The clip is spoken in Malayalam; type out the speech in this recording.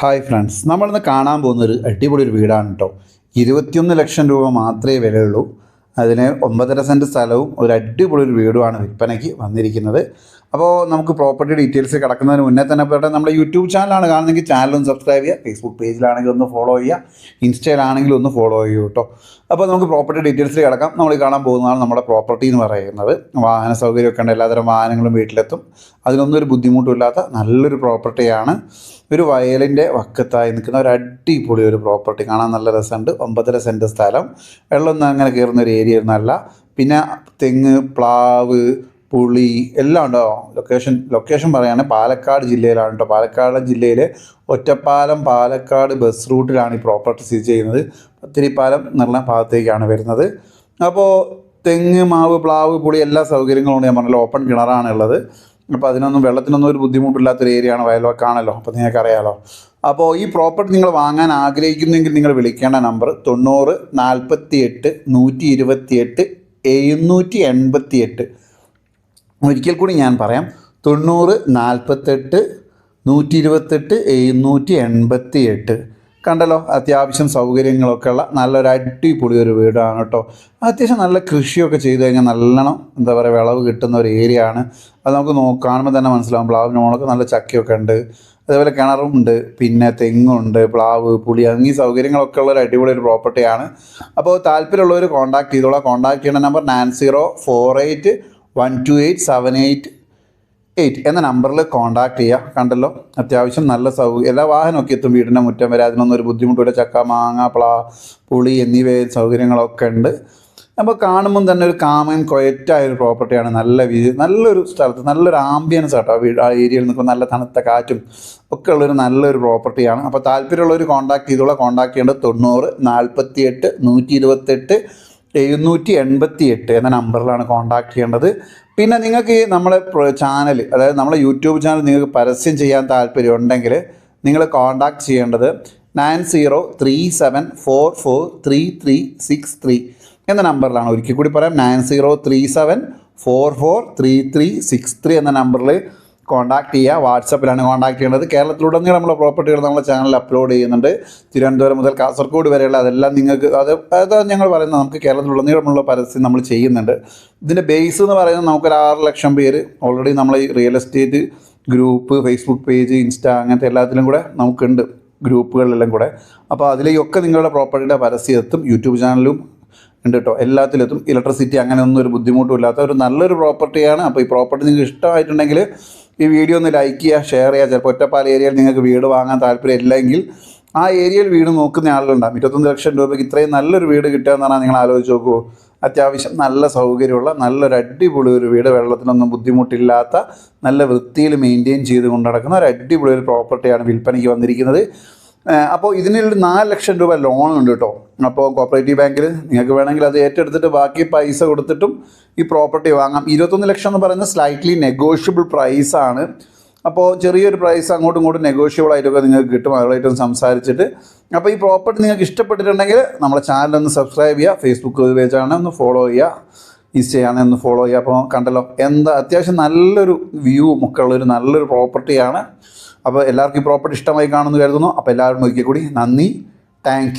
ഹായ് ഫ്രണ്ട്സ് നമ്മളിന്ന് കാണാൻ പോകുന്നൊരു അടിപൊളി ഒരു വീടാണ് കേട്ടോ ഇരുപത്തിയൊന്ന് ലക്ഷം രൂപ മാത്രമേ വിലയുള്ളൂ. അതിന് ഒമ്പതര സെന്റ് സ്ഥലവും ഒരു അടിപൊളി ഒരു വീടുമാണ് വിൽപ്പനയ്ക്ക് വന്നിരിക്കുന്നത്. അപ്പോൾ നമുക്ക് പ്രോപ്പർട്ടി ഡീറ്റെയിൽസ് കിടക്കുന്നതിന് മുന്നേ തന്നെ പോയിട്ട് നമ്മുടെ യൂട്യൂബ് ചാനലാണ് കാണുന്നതെങ്കിൽ ചാനലൊന്ന് സബ്സ്ക്രൈബ് ചെയ്യുക. ഫേസ്ബുക്ക് പേജിലാണെങ്കിൽ ഒന്ന് ഫോളോ ചെയ്യുക. ഇൻസ്റ്റയിലാണെങ്കിൽ ഒന്ന് ഫോളോ ചെയ്യൂ കേട്ടോ. അപ്പോൾ നമുക്ക് പ്രോപ്പർട്ടി ഡീറ്റെയിൽസ് കിടക്കാം. നമ്മൾ കാണാൻ പോകുന്നതാണ് നമ്മുടെ പ്രോപ്പർട്ടി എന്ന് പറയുന്നത്. വാഹന സൗകര്യമൊക്കെ ഉണ്ട്. എല്ലാതരം വാഹനങ്ങളും വീട്ടിലെത്തും. അതിനൊന്നും ഒരു ബുദ്ധിമുട്ടില്ലാത്ത നല്ലൊരു പ്രോപ്പർട്ടിയാണ് ഒരു വയലിന്റെ വക്കത്തായി നിൽക്കുന്ന ഒരു അടിപൊളി ഒരു പ്രോപ്പർട്ടി കാണാൻ നല്ല രസമുണ്ട്. ഒമ്പതര സെന്റ് സ്ഥലം. വെള്ളമൊന്നും അങ്ങനെ കയറുന്ന ഒരു ഏരിയ ഒന്നുമല്ല പിന്നെ തെങ്ങ് പ്ലാവ് പുളി എല്ലാം ഉണ്ടോ? ലൊക്കേഷൻ ലൊക്കേഷൻ പറയുകയാണെങ്കിൽ പാലക്കാട് ജില്ലയിലാണ് കേട്ടോ പാലക്കാട് ജില്ലയിലെ ഒറ്റപ്പാലം പാലക്കാട് ബസ് റൂട്ടിലാണ് ഈ പ്രോപ്പർട്ടി സ്ഥിതി ചെയ്യുന്നത്. പത്തിരിപ്പാലം എന്നുള്ള ഭാഗത്തേക്കാണ് വരുന്നത്. അപ്പോൾ തെങ്ങ് മാവ് പ്ലാവ് പുളി എല്ലാ സൗകര്യങ്ങളും ഞാൻ പറഞ്ഞല്ലോ ഓപ്പൺ കിണറാണ് ഉള്ളത്. അപ്പോൾ അതിനൊന്നും വെള്ളത്തിനൊന്നും ഒരു ബുദ്ധിമുട്ടില്ലാത്തൊരു ഏരിയയാണ് വയൽവക്കാണല്ലോ അപ്പോൾ നിങ്ങൾക്കറിയാലോ അപ്പോൾ ഈ പ്രോപ്പർട്ടി നിങ്ങൾ വാങ്ങാൻ ആഗ്രഹിക്കുന്നെങ്കിൽ നിങ്ങൾ വിളിക്കേണ്ട നമ്പർ തൊണ്ണൂറ് നാൽപ്പത്തി എട്ട് നൂറ്റി ഇരുപത്തി എട്ട് എഴുന്നൂറ്റി എൺപത്തി എട്ട് ഒരിക്കൽ കൂടി ഞാൻ പറയാം. തൊണ്ണൂറ് നാൽപ്പത്തെട്ട് നൂറ്റി ഇരുപത്തെട്ട് എഴുന്നൂറ്റി എൺപത്തി എട്ട് കണ്ടല്ലോ അത്യാവശ്യം സൗകര്യങ്ങളൊക്കെ ഉള്ള നല്ലൊരു അടിപൊളി ഒരു വീടാണ് കേട്ടോ. അത്യാവശ്യം നല്ല കൃഷിയൊക്കെ ചെയ്ത് കഴിഞ്ഞാൽ നല്ലോണം എന്താ പറയുക വിളവ് കിട്ടുന്ന ഒരു ഏരിയ ആണ്. അത് നമുക്ക് നോ തന്നെ മനസ്സിലാവും. പ്ലാവിന് മുളക്ക് നല്ല ചക്കയൊക്കെ ഉണ്ട്. അതേപോലെ കിണറും ഉണ്ട്. പിന്നെ തെങ്ങുണ്ട് പ്ലാവ് പുളി അങ്ങീ സൗകര്യങ്ങളൊക്കെ ഉള്ള ഒരു അടിപൊളി ഒരു പ്രോപ്പർട്ടിയാണ് അപ്പോൾ താല്പര്യമുള്ളവർ കോൺടാക്ട് ചെയ്തോളാം. കോൺടാക്ട് ചെയ്യേണ്ട number nine zero four eight one two eight seven eight eight എന്ന നമ്പറിൽ കോൺടാക്ട് ചെയ്യുക കണ്ടല്ലോ? അത്യാവശ്യം നല്ല സൗകര്യം എല്ലാ വാഹനമൊക്കെ എത്തും വീടിന്റെ മുറ്റം വരെ. അതിനൊന്നും ഒരു ബുദ്ധിമുട്ടില്ല ചക്ക മാങ്ങ പ്ലാ പുളി എന്നിവ സൗകര്യങ്ങളൊക്കെ ഉണ്ട്. അപ്പോൾ കാണുമ്പം തന്നെ ഒരു കാമൻ ക്വയറ്റായ ഒരു പ്രോപ്പർട്ടിയാണ് നല്ല നല്ലൊരു സ്ഥലത്ത് നല്ലൊരു ആംബിയൻസ് കേട്ടോ വീട് ആ ഏരിയയിൽ നിൽക്കുമ്പോൾ നല്ല തണുത്ത കാറ്റും ഒക്കെ ഉള്ളൊരു നല്ലൊരു പ്രോപ്പർട്ടിയാണ് അപ്പോൾ താല്പര്യമുള്ളവർ കോൺടാക്ട് ചെയ്തോളാം. കോൺടാക്ട് ചെയ്യേണ്ടത് തൊണ്ണൂറ് നാൽപ്പത്തി എട്ട് നൂറ്റി ഇരുപത്തെട്ട് എഴുന്നൂറ്റി എൺപത്തി എട്ട് എന്ന നമ്പറിലാണ് കോൺടാക്ട് ചെയ്യേണ്ടത്. പിന്നെ നിങ്ങൾക്ക് ഈ നമ്മളെ ചാനൽ അതായത് നമ്മളെ യൂട്യൂബ് ചാനൽ നിങ്ങൾക്ക് പരസ്യം ചെയ്യാൻ താല്പര്യം ഉണ്ടെങ്കിൽ നിങ്ങൾ കോൺടാക്ട് ചെയ്യേണ്ടത് nine zero three seven four four three three six three എന്ന നമ്പറിലാണ്. ഒരിക്കൽ കൂടി പറയാം nine zero three seven four four three three six three എന്ന നമ്പറിൽ കോൺടാക്ട് ചെയ്യുക. വാട്സപ്പിലാണ് കോൺടാക്ട് ചെയ്യേണ്ടത്. നമ്മളെ പ്രോപ്പർട്ടികൾ നമ്മളെ ചാനലിൽ അപ്ലോഡ് ചെയ്യുന്നുണ്ട്. തിരുവനന്തപുരം മുതൽ കാസർഗോഡ് വരെയുള്ള അതെല്ലാം നിങ്ങൾക്ക് അത് അതാണ് ഞങ്ങൾ പറയുന്നത് നമുക്ക് കേരളത്തിലുടനീളമുള്ള പരസ്യം നമ്മൾ ചെയ്യുന്നുണ്ട്. ഇതിന്റെ ബേസ് എന്ന് പറയുന്നത് നമുക്കൊരു ആറ് ലക്ഷം പേര് ഓൾറെഡി നമ്മൾ ഈ real estate group Facebook page insta അങ്ങനത്തെ എല്ലാത്തിലും കൂടെ നമുക്കുണ്ട്. ഗ്രൂപ്പുകളിലെല്ലാം കൂടെ. അപ്പോൾ അതിലേക്കൊക്കെ നിങ്ങളുടെ പ്രോപ്പർട്ടിയുടെ പരസ്യം എത്തും. യൂട്യൂബ് ചാനലും ഉണ്ട് കേട്ടോ എല്ലാത്തിലെത്തും ഇലക്ട്രിസിറ്റി അങ്ങനെ ഒന്നും ഒരു ബുദ്ധിമുട്ടും ഇല്ലാത്ത ഒരു നല്ലൊരു പ്രോപ്പർട്ടിയാണ് അപ്പോൾ ഈ പ്രോപ്പർട്ടി നിങ്ങൾക്ക് ഇഷ്ടമായിട്ടുണ്ടെങ്കിൽ ഈ വീഡിയോ ഒന്ന് ലൈക്ക് ചെയ്യുക ഷെയർ ചെയ്യുക. ചിലപ്പോൾ ഒറ്റപ്പാല ഏരിയയിൽ നിങ്ങൾക്ക് വീട് വാങ്ങാൻ താല്പര്യം ഇല്ലെങ്കിൽ ആ ഏരിയയിൽ വീട് നോക്കുന്ന ആളുകളുണ്ടാകും ഇരുപത്തൊന്ന് ലക്ഷം രൂപയ്ക്ക് ഇത്രയും നല്ലൊരു വീട് കിട്ടുക എന്ന് പറഞ്ഞാൽ നിങ്ങൾ ആലോചിച്ച് നോക്കൂ. അത്യാവശ്യം നല്ല സൗകര്യമുള്ള നല്ലൊരു അടിപൊളി ഒരു വീട് വെള്ളത്തിനൊന്നും ബുദ്ധിമുട്ടില്ലാത്ത നല്ല വൃത്തിയിൽ മെയിന്റെയിൻ ചെയ്ത് കൊണ്ട് നടക്കുന്ന ഒരു അടിപൊളി ഒരു പ്രോപ്പർട്ടിയാണ് വിൽപ്പനയ്ക്ക് വന്നിരിക്കുന്നത്. അപ്പോൾ ഇതിനൊരു നാല് ലക്ഷം രൂപ ലോൺ ഉണ്ട് കേട്ടോ അപ്പോൾ കോപ്പറേറ്റീവ് ബാങ്കിൽ നിങ്ങൾക്ക് വേണമെങ്കിൽ അത് ഏറ്റെടുത്തിട്ട് ബാക്കി പൈസ കൊടുത്തിട്ടും ഈ പ്രോപ്പർട്ടി വാങ്ങാം. ഇരുപത്തൊന്ന് ലക്ഷം എന്ന് പറയുന്നത് സ്ലൈറ്റ്ലി നെഗോഷ്യബിൾ പ്രൈസാണ് അപ്പോൾ ചെറിയൊരു പ്രൈസ് അങ്ങോട്ടും ഇങ്ങോട്ടും നെഗോഷ്യബിൾ ആയിട്ടൊക്കെ നിങ്ങൾക്ക് കിട്ടും. അതുമായിട്ടൊന്ന് സംസാരിച്ചിട്ട്. അപ്പോൾ ഈ പ്രോപ്പർട്ടി നിങ്ങൾക്ക് ഇഷ്ടപ്പെട്ടിട്ടുണ്ടെങ്കിൽ നമ്മളെ ചാനൽ ഒന്ന് സബ്സ്ക്രൈബ് ചെയ്യുക. ഫേസ്ബുക്ക് പേജാണ് ഒന്ന് ഫോളോ ചെയ്യുക. ഇൻസ്റ്റയാണ് ഒന്ന് ഫോളോ ചെയ്യുക. അപ്പോൾ കണ്ടല്ലോ. എന്താ? അത്യാവശ്യം നല്ലൊരു വ്യൂ ഒക്കെ ഉള്ളൊരു നല്ലൊരു പ്രോപ്പർട്ടിയാണ് അപ്പോൾ എല്ലാവർക്കും ഈ പ്രോപ്പർട്ടി ഇഷ്ടമായി കാണുന്നു കരുതുന്നു. അപ്പോൾ എല്ലാവരും നോക്കിയാൽ കൂടി നന്ദി താങ്ക്